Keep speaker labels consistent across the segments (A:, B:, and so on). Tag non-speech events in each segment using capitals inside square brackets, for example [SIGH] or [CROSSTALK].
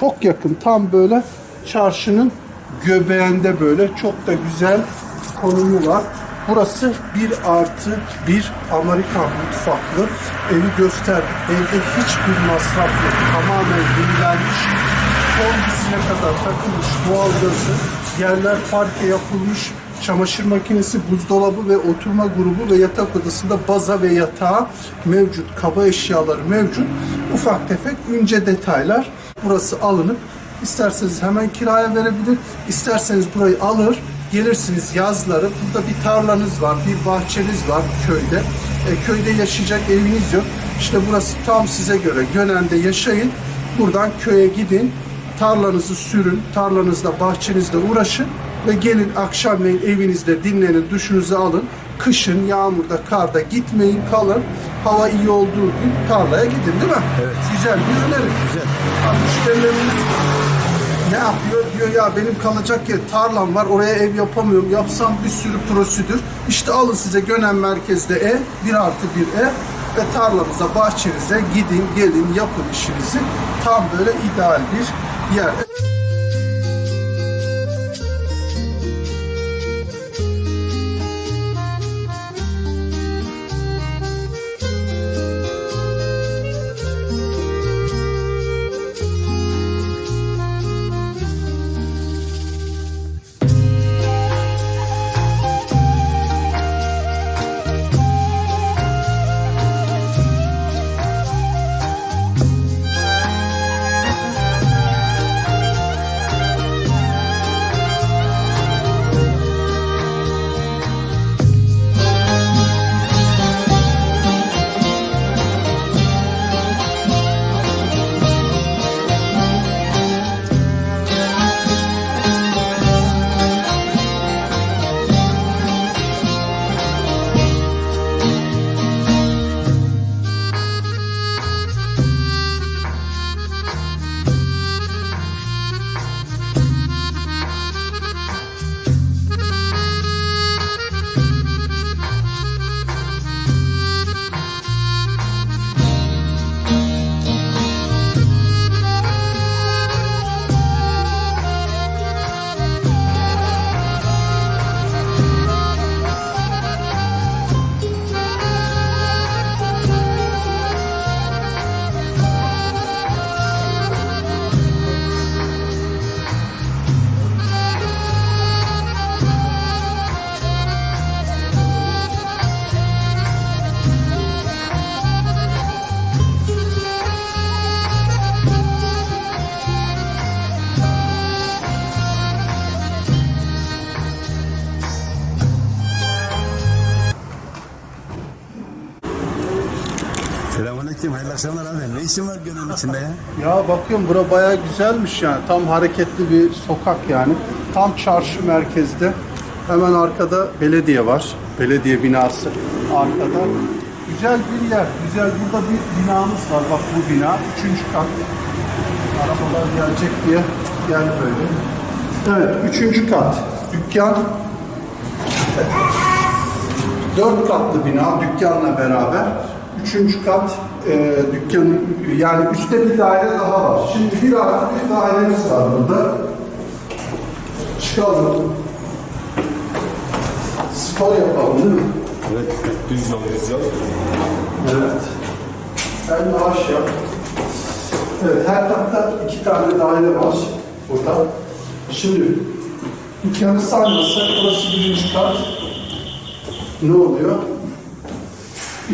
A: Çok yakın tam böyle çarşının göbeğinde böyle çok da güzel konumu var. Burası bir artı bir Amerikan mutfaklı. Evi gösterdik. Evde hiçbir masraf yok. Tamamen yenilenmiş. Kombisine kadar takılmış doğalgazı. Yerler parke yapılmış. Çamaşır makinesi, buzdolabı ve oturma grubu ve yatak odasında baza ve yatağı mevcut. Kaba eşyaları mevcut. Ufak tefek ince detaylar. Burası alınıp isterseniz hemen kiraya verebilir, isterseniz burayı alır, gelirsiniz yazları. Burada bir tarlanız var, bir bahçeniz var köyde. E, köyde yaşayacak eviniz yok. İşte burası tam size göre. Gönen'de yaşayın. Buradan köye gidin. Tarlanızı sürün. Tarlanızda, bahçenizde uğraşın. Ve gelin akşamleyin evinizde dinlenin, duşunuzu alın. Kışın, yağmurda, karda gitmeyin, kalın. Hava iyi olduğu gün tarlaya gidin değil mi?
B: Evet.
A: Güzel bir öneri.
B: Güzel.
A: Ha, Müşterilerimiz ne yapıyor? Diyor ya benim kalacak yer tarlam var oraya ev yapamıyorum. Yapsam bir sürü prosedür. İşte alın size Gönen merkezde ev. Bir artı bir ev. Ve tarlanıza, bahçenize gidin, gelin, yapın işinizi. Tam böyle ideal bir yer.
B: Akşamlar abi. Ne işin var gönül içinde ya?
A: Ya bakıyorum bura bayağı güzelmiş yani. Tam hareketli bir sokak yani. Tam çarşı merkezde. Hemen arkada belediye var. Belediye binası arkada. Güzel bir yer. Güzel burada bir binamız var. Bak bu bina. Üçüncü kat. Arabalar gelecek diye gel böyle. Evet. Üçüncü kat. Dükkan. Dört katlı bina dükkanla beraber. Üçüncü kat e, dükkanın yani üstte bir daire daha var. Şimdi bir artı bir dairemiz var burada. Çıkalım. Spor yapalım değil mi?
B: Evet. Düz yol, düz yol.
A: Evet. Sen yavaş yap. Evet, her katta iki tane daire var burada. Şimdi dükkanı saymazsak burası birinci kat. Ne oluyor?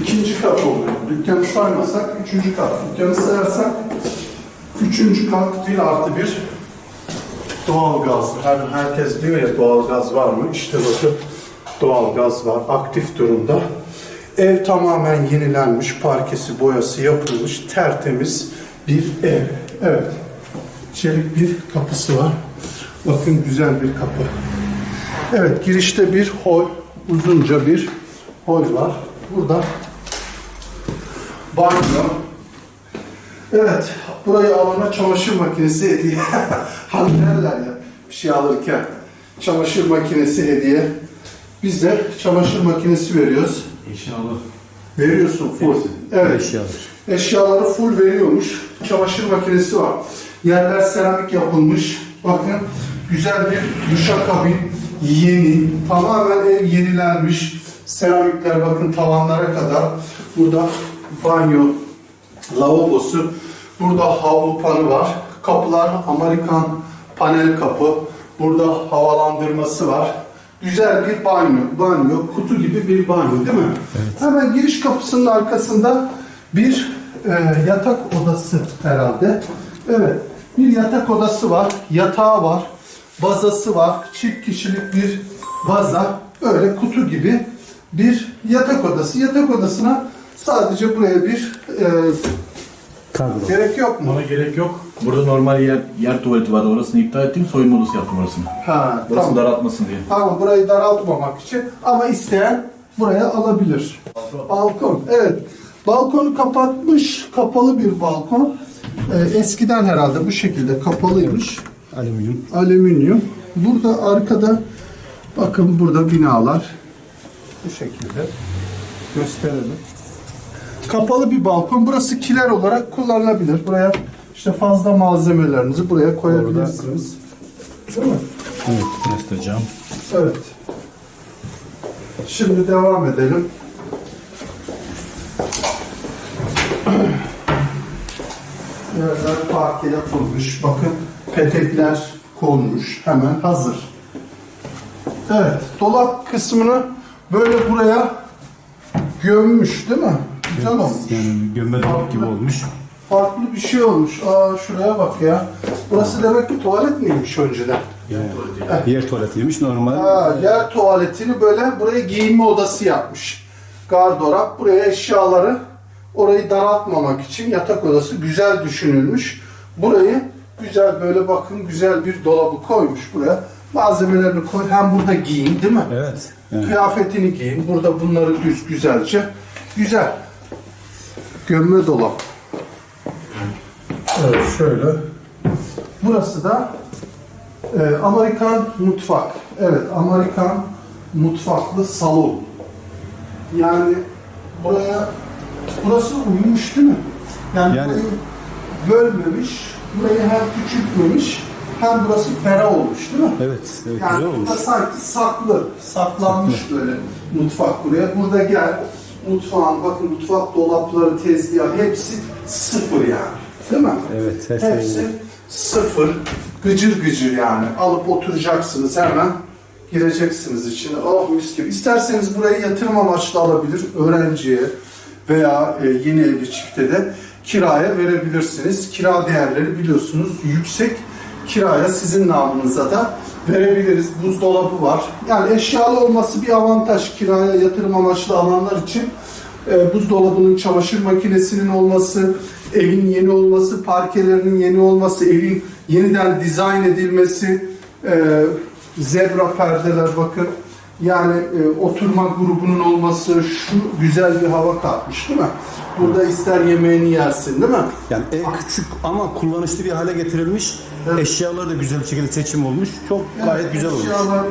A: İkinci kat oluyor. Dükkanı saymasak üçüncü kat. Dükkanı sayarsak üçüncü kat bir artı bir doğalgaz. Her, herkes diyor ya doğalgaz var mı? İşte bakın doğalgaz var. Aktif durumda. Ev tamamen yenilenmiş. Parkesi, boyası yapılmış. Tertemiz bir ev. Evet. Çelik bir kapısı var. Bakın güzel bir kapı. Evet girişte bir hol, uzunca bir hol var. Burada banyo. Evet, burayı alana çamaşır makinesi hediye. [LAUGHS] hani derler ya bir şey alırken. Çamaşır makinesi hediye. Biz de çamaşır makinesi veriyoruz.
B: İnşallah.
A: Veriyorsun full. Evet.
B: Eşyalar.
A: Eşyaları full veriyormuş. Çamaşır makinesi var. Yerler seramik yapılmış. Bakın güzel bir duşakabin. Yeni. Tamamen ev yenilenmiş. Seramikler bakın tavanlara kadar. Burada banyo, lavabosu. Burada havlu panı var. Kapılar Amerikan panel kapı. Burada havalandırması var. Güzel bir banyo. Banyo, kutu gibi bir banyo değil mi? Hemen giriş kapısının arkasında bir e, yatak odası herhalde. Evet. Bir yatak odası var. Yatağı var. Bazası var. Çift kişilik bir baza. Öyle kutu gibi bir yatak odası. Yatak odasına sadece buraya bir e,
B: Kadro.
A: gerek yok mu?
C: Ona gerek yok. Burada normal yer, yer tuvaleti vardı. Orasını iptal ettim. Soyunma odası yaptım orasını.
A: Ha,
C: Burası
A: tamam.
C: daraltmasın diye.
A: Tamam burayı daraltmamak için ama isteyen buraya alabilir. Balkon. Evet. Balkonu kapatmış. Kapalı bir balkon. Ee, eskiden herhalde bu şekilde kapalıymış.
B: Alüminyum.
A: Alüminyum. Burada arkada bakın burada binalar. Bu şekilde gösterelim. Kapalı bir balkon. Burası kiler olarak kullanılabilir. Buraya işte fazla malzemelerinizi buraya koyabilirsiniz. Değil mi?
B: Evet. Burası da cam.
A: Evet. Şimdi devam edelim. Yerler parke yapılmış. Bakın petekler konmuş. Hemen hazır. Evet. Dolap kısmını böyle buraya gömmüş değil mi? Güzel olmuş.
B: Yani gömme dolap gibi olmuş.
A: Farklı bir şey olmuş. Aa şuraya bak ya. Burası demek ki tuvalet miymiş önceden?
B: Yani yer tuvaletiymiş normal.
A: Ha, yer tuvaletini böyle buraya giyinme odası yapmış. Gardırop buraya eşyaları orayı daraltmamak için yatak odası güzel düşünülmüş. Burayı güzel böyle bakın güzel bir dolabı koymuş buraya. Malzemelerini koy. Hem burada giyin değil mi?
B: Evet. Yani
A: Kıyafetini giyin. Burada bunları düz güzelce. Güzel. Gömme dolap. Evet şöyle. Burası da e, Amerikan mutfak. Evet Amerikan mutfaklı salon. Yani buraya burası uyumuş değil mi? Yani,
B: Yani-
A: burayı bölmemiş. Burayı hem küçültmemiş hem burası ferah olmuş değil mi?
B: evet. evet
A: Yani
B: güzel olmuş.
A: burada sanki saklı, saklanmış [LAUGHS] böyle mutfak buraya. Burada gel, mutfağın, bakın mutfak dolapları, tezgah hepsi sıfır yani. Değil mi?
B: Evet, şey
A: Hepsi sıfır, gıcır gıcır yani. Alıp oturacaksınız hemen, gireceksiniz içine. Oh mis gibi. İsterseniz burayı yatırım amaçlı alabilir, öğrenciye veya e, yeni evli çifte de kiraya verebilirsiniz. Kira değerleri biliyorsunuz yüksek kiraya sizin namınıza da verebiliriz. Buzdolabı var. Yani eşyalı olması bir avantaj kiraya yatırım amaçlı alanlar için. E, buzdolabının, çamaşır makinesinin olması, evin yeni olması, parkelerinin yeni olması, evin yeniden dizayn edilmesi, e, zebra perdeler bakın. Yani e, oturma grubunun olması şu güzel bir hava katmış değil mi? Burada ister yemeğini yersin değil mi?
B: Yani ev küçük ama kullanışlı bir hale getirilmiş. Eşyalar da güzel bir şekilde seçim olmuş. Çok gayet güzel olmuş.
A: Eşyalar,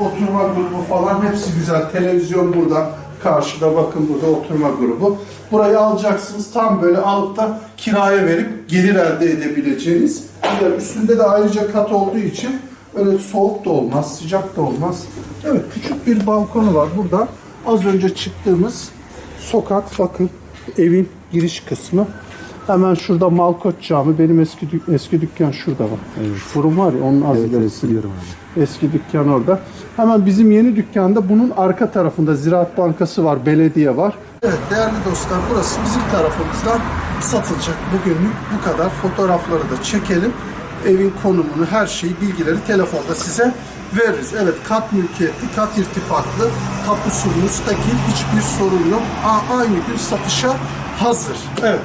A: oturma grubu falan hepsi güzel. Televizyon burada. Karşıda bakın burada oturma grubu. Burayı alacaksınız. Tam böyle alıp da kiraya verip gelir elde edebileceğiniz. Bir de üstünde de ayrıca kat olduğu için öyle soğuk da olmaz, sıcak da olmaz. Evet küçük bir balkonu var burada. Az önce çıktığımız sokak bakın evin giriş kısmı. Hemen şurada Malkoç Camii. Benim eski dük- eski dükkan şurada var. Fırın var ya onun az ilerisi.
B: biliyorum abi.
A: Eski dükkan orada. Hemen bizim yeni dükkanda bunun arka tarafında Ziraat Bankası var, belediye var. Evet değerli dostlar burası bizim tarafımızdan satılacak. Bugünlük bu kadar. Fotoğrafları da çekelim. Evin konumunu, her şeyi, bilgileri telefonda size veririz. Evet kat mülkiyetli, kat irtifaklı, tapusu müstakil, hiçbir sorun yok. A- aynı gün satışa hazır. Evet.